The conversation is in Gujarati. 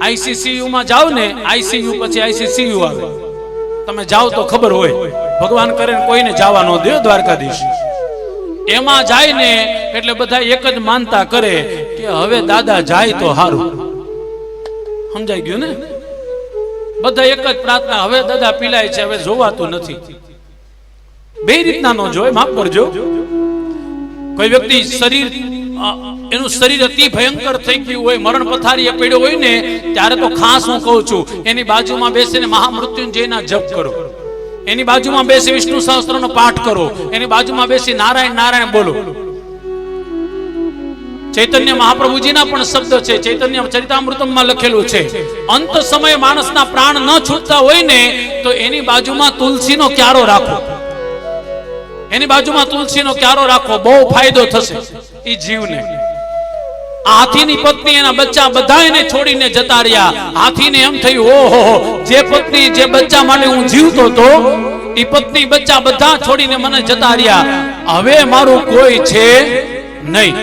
આઈસીસીયુ માં જાઓ ને આઈસીયુ પછી આઈસીસીયુ આવે. તમે જાઓ તો ખબર હોય. ભગવાન કરે કોઈને જવા ન દે દ્વારકાધીશ. એમાં જાય ને એટલે બધા એક જ માનતા કરે કે હવે દાદા જાય તો સારું સમજાઈ ગયું ને? બધા એક જ પ્રાર્થના, હવે દાદા પીલાય છે, હવે જોવાતું નથી. બે રીતના નો જોય, માફ કરજો. કોઈ વ્યક્તિ શરીર એનું શરીર અતિ ભયંકર થઈ ગયું હોય, મરણ પથારીએ પડ્યો હોય ને, ત્યારે તો ખાસ હું કહું છું, એની બાજુમાં બેસીને મહામૃત્યુંજયના જપ કરો. એની બાજુમાં બેસી વિષ્ણુ સહસ્ત્રનો પાઠ કરો. એની બાજુમાં બેસી નારાયણ નારાયણ બોલો. ચૈતન્ય મહાપ્રભુજીના પણ શબ્દ છે, ચૈતન્ય ચરિતામૃતમમાં લખેલું છે, અંત સમયે માણસના પ્રાણ ન છૂટતા હોય ને, તો એની બાજુમાં તુલસીનો ક્યારો રાખો. એની બાજુમાં તુલસીનો ક્યારો રાખો, બહુ ફાયદો થશે. એ જીવને. હાથીની પત્ની એના બચ્ચા બધા એને છોડીને જતા રહ્યા. હાથીને એમ થયું, ઓહો જે પત્ની, જે બચ્ચા માટે હું જીવતો હતો એ પત્ની, બચ્ચા બધા છોડીને મને જતા રહ્યા. હવે મારું કોઈ છે નહીં.